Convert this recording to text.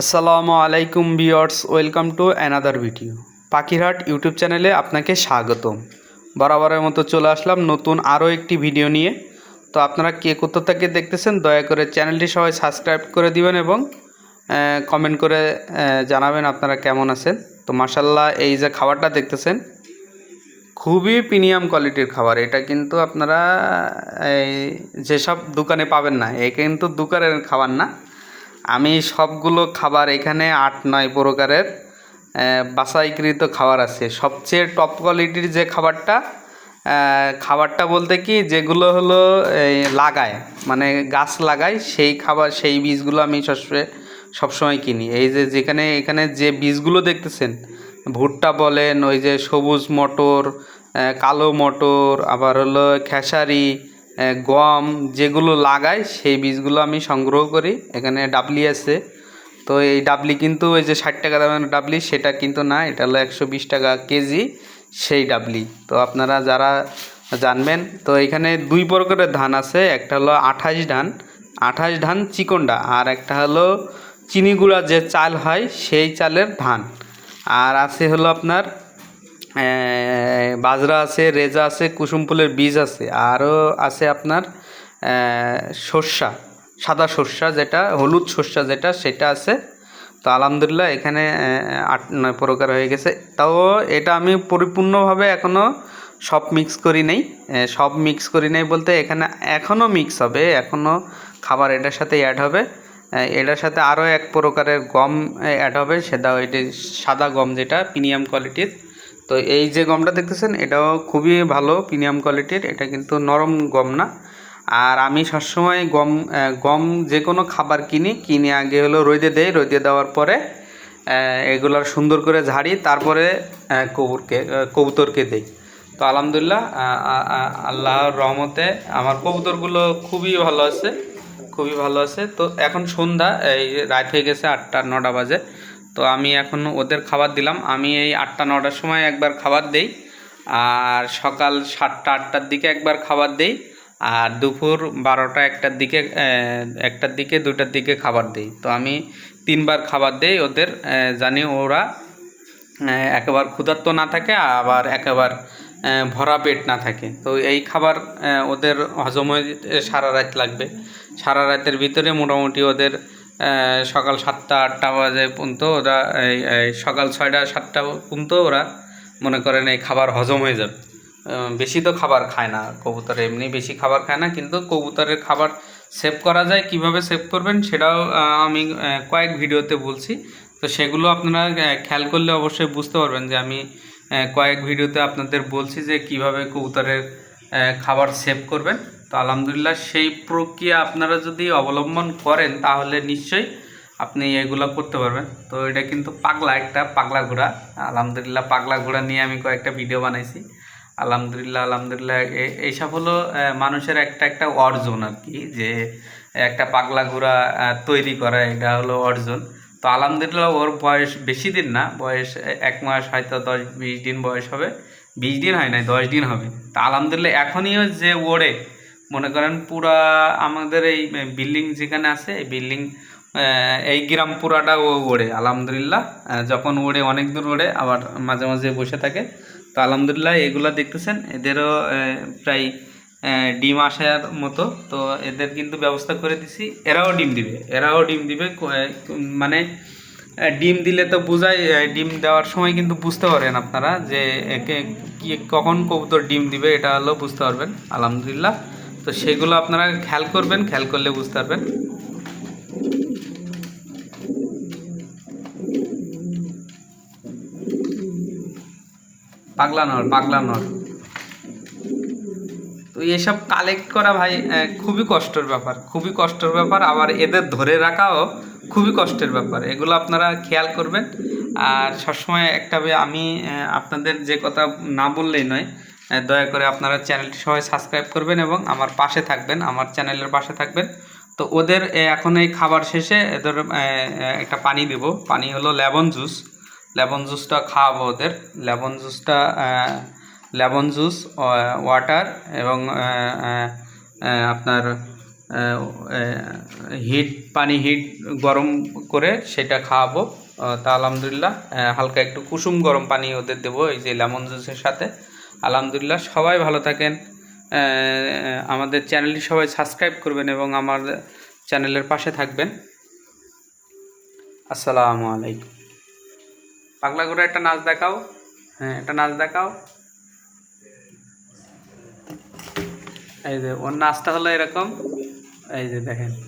আসসালামু আলাইকুম viewers welcome to another video Pakhirhat YouTube চ্যানেলে আপনাকে স্বাগতম। বরাবরের মতো চলে আসলাম নতুন আরও একটি ভিডিও নিয়ে। তো আপনারা কে কোথা থেকে দেখতেছেন, দয়া করে চ্যানেলটি সবাই সাবস্ক্রাইব করে দিবেন এবং কমেন্ট করে জানাবেন আপনারা কেমন আছেন। তো মাসাল্লাহ এই যে খাবারটা দেখতেছেন, খুবই প্রিমিয়াম কোয়ালিটির খাবার। এটা কিন্তু আপনারা, এই, যেসব দোকানে পাবেন না, এ কিন্তু দোকানের খাবার না। আমি সবগুলো খাবার এখানে আট নয় প্রকারের আহ, বাছাইকৃত খাবার আছে। সবচেয়ে টপ কোয়ালিটির যে খাবারটা খাবারটা বলতে কি যেগুলো হলো লাগায় মানে গাছ লাগায় সেই খাবার সেই বীজগুলো আমি সবসময় সবসময় কিনি। এই যে যেখানে এখানে যে বীজগুলো দেখতেছেন ভুট্টা বলেন ওই যে সবুজ মটর কালো মটর আবার হলো খেসারি গম যেগুলো লাগায় সেই বীজগুলো আমি সংগ্রহ করি। এখানে ডাবলি আছে। তো এই ডাবলি কিন্তু ওই যে ষাট টাকা দামের ডাবলি, সেটা কিন্তু না, এটা হলো একশো বিশ টাকা কেজি সেই ডাবলি। তো আপনারা যারা জানবেন, তো এখানে দুই প্রকারের ধান আছে, একটা হলো আঠাশ ধান আঠাশ ধান চিকনডা, আর একটা হলো চিনি গুঁড়া যে চাল হয়, সেই চালের ধান। আর আছে হলো আপনার বাজরা আছে, রেজা আছে, কুসুম ফুলের বীজ আছে। আরও আছে আপনার সর্ষা, সাদা সর্ষা যেটা, হলুদ সর্ষা যেটা, সেটা আছে। তো আলহামদুলিল্লাহ এখানে আট নয় প্রকার হয়ে গেছে। তাও এটা আমি পরিপূর্ণভাবে এখনও সব মিক্স করি নাই। সব মিক্স করি নাই বলতে এখানে এখনও মিক্স হবে এখনও খাবার এটার সাথে অ্যাড হবে। এটার সাথে আরও এক প্রকারের গম অ্যাড হবে, সেটা ওইটি সাদা গম যেটা প্রিমিয়াম কোয়ালিটির তো এই যে গমটা দেখতেছেন, এটাও খুবই ভালো, প্রিমিয়াম কোয়ালিটির, এটা কিন্তু নরম গম না। আর আমি সবসময় গম গম যে কোনো খাবার কিনি, কিনে আগে হলো রোদে দেই, রোদে দেওয়ার পরে এগুলার সুন্দর করে ঝাড়ি, তারপরে কবুরকে কবুতরকে দেই। তো আলহামদুলিল্লাহ আল্লাহর রহমতে আমার কবুতরগুলো খুবই ভালো আছে, খুবই ভালো আছে। তো এখন সন্ধ্যা, এই রাত হয়ে গেছে আটটা, নটা বাজে। তো আমি এখন ওদের খাবার দিলাম। আমি এই আটটা, নটার সময় একবার খাবার দেই আর সকাল সাতটা, আটটার দিকে একবার খাবার দেই আর দুপুর বারোটা, একটার দিকে একটার দিকে দুটার দিকে খাবার দেই। তো আমি তিনবার খাবার দেই ওদের জানি ওরা একেবারে ক্ষুধার্ত না থাকে আবার একেবার ভরা পেট না থাকে। তো এই খাবার ওদের হজম হয়ে সারা রাত লাগবে। সারা রাতের ভিতরে মোটামুটি ওদের সকাল সাতটা, আটটা বাজে পর্যন্ত ওরা এই সকাল ছয়টা, সাতটা পর্যন্ত ওরা মনে করেন এই খাবার হজম হয়ে যাবে। বেশি তো খাবার খায় না, কবুতর এমনি বেশি খাবার খায় না, কিন্তু কবুতরের খাবার সেভ করা যায়, কীভাবে সেভ করবেন সেটাও আমি কয়েক ভিডিওতে বলছি। তো সেগুলো আপনারা খেয়াল করলে অবশ্যই বুঝতে পারবেন যে আমি কয়েক ভিডিওতে আপনাদের বলছি যে কীভাবে কবুতরের খাবার সেভ করবেন। তো আলহামদুলিল্লাহ সেই প্রক্রিয়া আপনারা যদি অবলম্বন করেন, তাহলে নিশ্চয়ই আপনি এগুলো করতে পারবেন। তো এটা কিন্তু পাগলা একটা পাগলা ঘোড়া। আলহামদুলিল্লাহ পাগলা ঘোড়া নিয়ে আমি কয়েকটা ভিডিও বানাইছি। আলহামদুলিল্লাহ আলহামদুলিল্লাহ এইসব হলো মানুষের একটা একটা অর্জন আর কি, যে একটা পাগলা ঘোড়া তৈরি করা, এটা হলো অর্জন। তো আলহামদুলিল্লাহ ওর বয়স বেশি দিন না, বয়স এক মাস হয়তো দশ, বিশ দিন বয়স হবে। বিশ দিন হয় নাই, দশ দিন হবে। তা আলহামদুলিল্লাহ এখনইও যে ওড়ে মনে করেন পুরা আমাদের এই বিল্ডিং যেখানে আছে, এই বিল্ডিং এই গ্রাম পুরাটা ও ওড়ে, আলহামদুলিল্লাহ। যখন ওড়ে, অনেক দূর ওড়ে, আবার মাঝে মাঝে বসে থাকে। তো আলহামদুলিল্লাহ এগুলো দেখতেছেন, এদেরও প্রায় ডিম আসার মতো। তো এদের কিন্তু ব্যবস্থা করে দিছি, এরাও ডিম দিবে, এরাও ডিম দিবে মানে ডিম দিলে তো বোঝাই ডিম দেওয়ার সময় কিন্তু বুঝতে পারেন আপনারা যে কখন কবুতর ডিম দিবে, এটা হলো বুঝতে পারবেন, আলহামদুলিল্লাহ। তো সেগুলো আপনারা খেয়াল করবেন, খেয়াল করলে বুঝতে পারবেন। পাগলা নর পাগলা নর। তো এসব কালেক্ট করা ভাই খুবই কষ্টের ব্যাপার, খুবই কষ্টের ব্যাপার। আবার এদের ধরে রাখাও খুবই কষ্টের ব্যাপার। এগুলো আপনারা খেয়াল করবেন। আর সবসময় একটা আমি আপনাদের যে কথা না বললেই নয় দয়া করে আপনারা চ্যানেলটি সবাই সাবস্ক্রাইব করবেন এবং আমার পাশে থাকবেন, আমার চ্যানেলের পাশে থাকবেন। তো ওদের এখন এই খাবার শেষে এদের একটা পানি দেব। পানি হলো লেমন জুস। লেমন জুসটা খাওয়াবো ওদের। লেমন জুসটা লেমন জুস ওয়াটার এবং আপনার হিট, পানি হিট গরম করে সেটা খাওয়াবো। তা আলহামদুলিল্লাহ হালকা একটু কুসুম গরম পানি ওদের দেবো, এই যে লেমন জুসের সাথে। আলহামদুলিল্লাহ, সবাই ভালো থাকেন। আমাদের চ্যানেলটি সবাই সাবস্ক্রাইব করবেন এবং আমার চ্যানেলের পাশে থাকবেন। আসসালামু আলাইকুম। পাগলা করে একটা নাচ দেখাও। হ্যাঁ একটা নাচ দেখাও। এই যে, ওর নাচটা হলো এরকম। এই যে, দেখেন।